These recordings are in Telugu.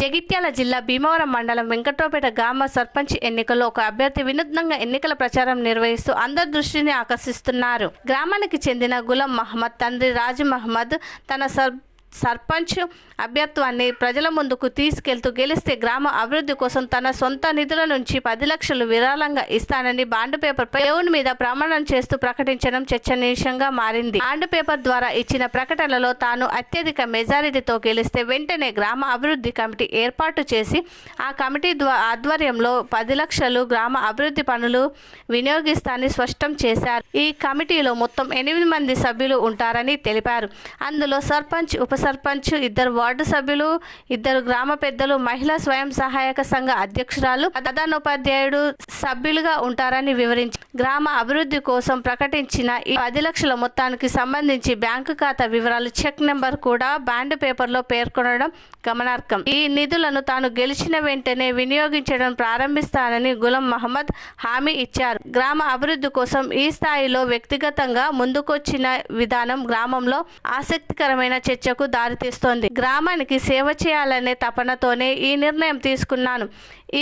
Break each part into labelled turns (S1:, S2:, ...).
S1: జగిత్యాల జిల్లా భీమవరం మండలం వెంకట్రావుపేట గ్రామ సర్పంచ్ ఎన్నికల్లో ఒక అభ్యర్థి వినూత్నంగా ఎన్నికల ప్రచారం నిర్వహిస్తూ అందరి దృష్టిని ఆకర్షిస్తున్నారు. గ్రామానికి చెందిన గులం మహమ్మద్ తండ్రి రాజు మహమ్మద్ తన సర్ సర్పంచ్ అభ్యర్థాన్ని ప్రజల ముందుకు తీసుకెళ్తూ గెలిస్తే గ్రామ అభివృద్ధి కోసం తన సొంత నిధుల నుంచి పది లక్షలు విరాళంగా ఇస్తానని బాండ్ పేపర్ దేవుని మీద ప్రమాణం చేస్తూ ప్రకటించడం చర్చనీయంగా మారింది. బాండ్ పేపర్ ద్వారా ఇచ్చిన ప్రకటనలో తాను అత్యధిక మెజారిటీతో గెలిస్తే వెంటనే గ్రామ అభివృద్ధి కమిటీ ఏర్పాటు చేసి ఆ కమిటీ ఆధ్వర్యంలో పది లక్షలు గ్రామ అభివృద్ధి పనులు వినియోగిస్తానని స్పష్టం చేశారు. ఈ కమిటీలో మొత్తం ఎనిమిది మంది సభ్యులు ఉంటారని తెలిపారు. అందులో సర్పంచ్ ఉప సర్పంచ్ ఇద్దరు వార్డు సభ్యులు ఇద్దరు గ్రామ పెద్దలు మహిళా స్వయం సహాయక సంఘ అధ్యక్షురాలు ప్రధానోపాధ్యాయుడు సభ్యులుగా ఉంటారని వివరించి గ్రామ అభివృద్ధి కోసం ప్రకటించిన ఈ పది లక్షల మొత్తానికి సంబంధించి బ్యాంకు ఖాతా వివరాలు చెక్ నెంబర్ కూడా బ్యాండ్ పేపర్లో పేర్కొనడం గమనార్హం. ఈ నిధులను తాను గెలిచిన వెంటనే వినియోగించడం ప్రారంభిస్తానని గులం మహమ్మద్ హామీ ఇచ్చారు. గ్రామ అభివృద్ధి కోసం ఈ స్థాయిలో వ్యక్తిగతంగా ముందుకొచ్చిన విధానం గ్రామంలో ఆసక్తికరమైన చర్చకు దారితీస్తోంది. గ్రామానికి సేవ చేయాలనే తపనతోనే ఈ నిర్ణయం తీసుకున్నాను.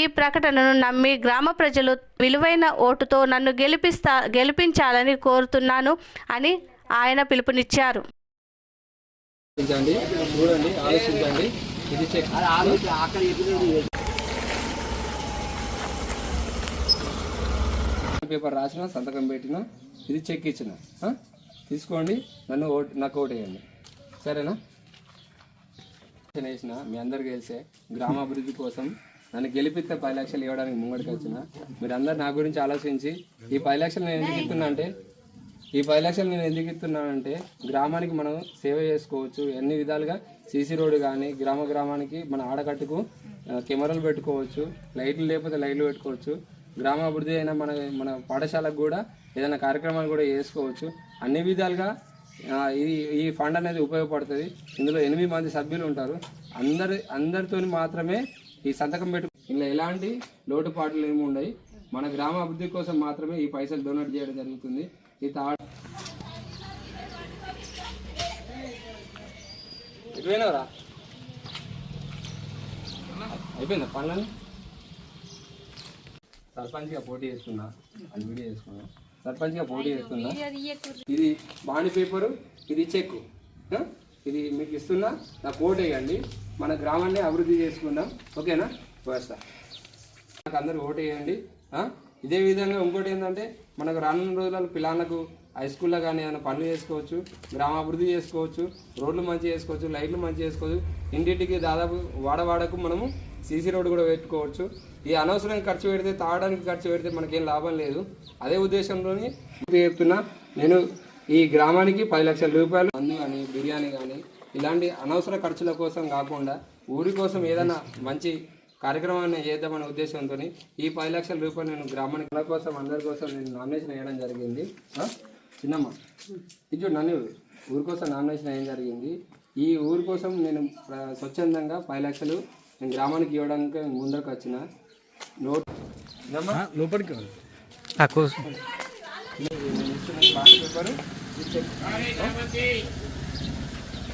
S1: ఈ ప్రకటనను నమ్మి గ్రామ ప్రజలు విలువైన ఓటుతో నన్ను గెలిపిస్తా గెలిపించాలని కోరుతున్నాను అని ఆయన పిలుపునిచ్చారు.
S2: ఆలోచించండి చూడండి ఆలోచించండి. ఇది చెక్ పేపర్ రాసిన సంతకం పెట్టిన ఇది చెక్ ఇచ్చిన? తీసుకోండి నన్ను ఓటు నాకు ఓటు వేయండి సరేనా? వేసిన మీ అందరు గెలిసే గ్రామాభివృద్ధి కోసం నన్ను గెలిపిస్తే పది లక్షలు ఇవ్వడానికి ముంగడికి వచ్చిన. మీరు అందరు నా గురించి ఆలోచించి ఈ పది లక్షలు నేను ఎందుకు ఇస్తున్నా అంటే ఈ పది లక్షలు నేను ఎందుకు ఇస్తున్నానంటే గ్రామానికి మనం సేవ చేసుకోవచ్చు. ఎన్ని విధాలుగా సీసీ రోడ్డు కానీ గ్రామ గ్రామానికి మన ఆడకట్టుకు కెమెరాలు పెట్టుకోవచ్చు. లైట్లు లేకపోతే లైట్లు పెట్టుకోవచ్చు. గ్రామాభివృద్ధి అయినా మన మన పాఠశాలకు కూడా ఏదైనా కార్యక్రమాలు కూడా చేసుకోవచ్చు. అన్ని విధాలుగా ఈ ఈ ఫండ్ అనేది ఉపయోగపడుతుంది. ఇందులో ఎనిమిది మంది సభ్యులు ఉంటారు. అందరి అందరితో మాత్రమే ఈ సంతకం పెట్టు ఇలా ఎలాంటి లోటుపాట్లు ఏమి ఉండవు మన గ్రామ అభివృద్ధి కోసం మాత్రమే ఈ పైసలు డొనేట్ చేయడం జరుగుతుంది. ఈ తా ఎటు అయిపోయిందా పనులని సర్పంచ్గా పోటీ చేస్తున్నా. అది వీడియో చేసుకున్నా. సర్పంచ్గా పోటీ చేస్తున్నా. ఇది బాండ్ పేపరు ఇది చెక్ ఆ? ఇది మీకు ఇస్తున్నా నాకు ఓటు వేయండి మన గ్రామాన్ని అభివృద్ధి చేసుకుందాం. ఓకేనా? వస్తా. నాకు అందరూ ఓటు వేయండి? ఇదే విధంగా ఇంకోటి ఏంటంటే మనకు రానున్న రోజులలో పిల్లలకు హై స్కూల్లో కానీ ఏమైనా పనులు చేసుకోవచ్చు గ్రామాభివృద్ధి చేసుకోవచ్చు రోడ్లు మంచి చేసుకోవచ్చు లైట్లు మంచి చేసుకోవచ్చు. ఇంటింటికి దాదాపు వాడవాడకు మనము సీసీ రోడ్డు కూడా పెట్టుకోవచ్చు. ఈ అనవసరంగా ఖర్చు పెడితే తాగడానికి ఖర్చు పెడితే మనకేం లాభం లేదు. అదే ఉద్దేశంలోని చెప్తున్నా నేను ఈ గ్రామానికి పది లక్షల రూపాయలు మందు కానీ బిర్యానీ కానీ ఇలాంటి అనవసర ఖర్చుల కోసం కాకుండా ఊరి కోసం ఏదైనా మంచి కార్యక్రమాన్ని చేద్దామనే ఉద్దేశంతో ఈ పది లక్షల రూపాయలు నేను గ్రామానికి కోసం అందరి కోసం నేను నామినేషన్ వేయడం జరిగింది. చిన్నమ్మ. ఇది చూడు నన్ను ఊరి కోసం నామినేషన్ వేయడం జరిగింది? ఈ ఊరి కోసం నేను స్వచ్ఛందంగా పది లక్షలు నేను గ్రామానికి ఇవ్వడానికి ముందరకు వచ్చిన. నోట్
S3: లోపలికి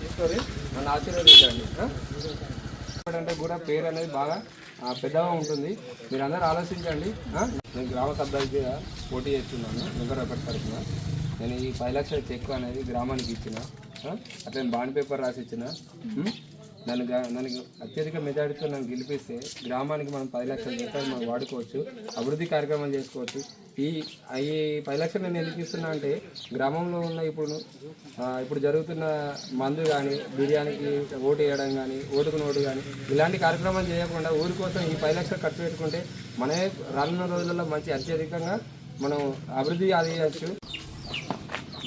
S2: తీసుకొని నన్ను ఆశీర్వదించండి? అంటే కూడా పేరు అనేది బాగా పెద్దగా ఉంటుంది. మీరు అందరూ ఆలోచించండి? నేను గ్రామ సభ్యుడిగా పోటీ చేస్తున్నాను వెంకట ఒకటి తరఫున నేను ఈ పది లక్షల చెక్ అనేది గ్రామానికి ఇచ్చిన. ఆ? అట్లా బాండ్ పేపర్ రాసి ఇచ్చిన. నన్ను నన్ను అత్యధిక మెజారిటీతో నన్ను గెలిపిస్తే గ్రామానికి మనం పది లక్షల రూపాయలు మనం వాడుకోవచ్చు అభివృద్ధి కార్యక్రమాలు చేసుకోవచ్చు. ఈ ఈ పది లక్షలు నేను ఎందుకు ఇస్తున్నా అంటే గ్రామంలో ఉన్న ఇప్పుడు ఇప్పుడు జరుగుతున్న మందు కానీ బిర్యానీకి ఓటు వేయడం కానీ ఓటుకు నోటు కానీ ఇలాంటి కార్యక్రమాలు చేయకుండా ఊరి కోసం ఈ పది లక్షలు ఖర్చు పెట్టుకుంటే మనమే రానున్న రోజులలో మంచి అత్యధికంగా మనం అభివృద్ధి ఆదేయచ్చు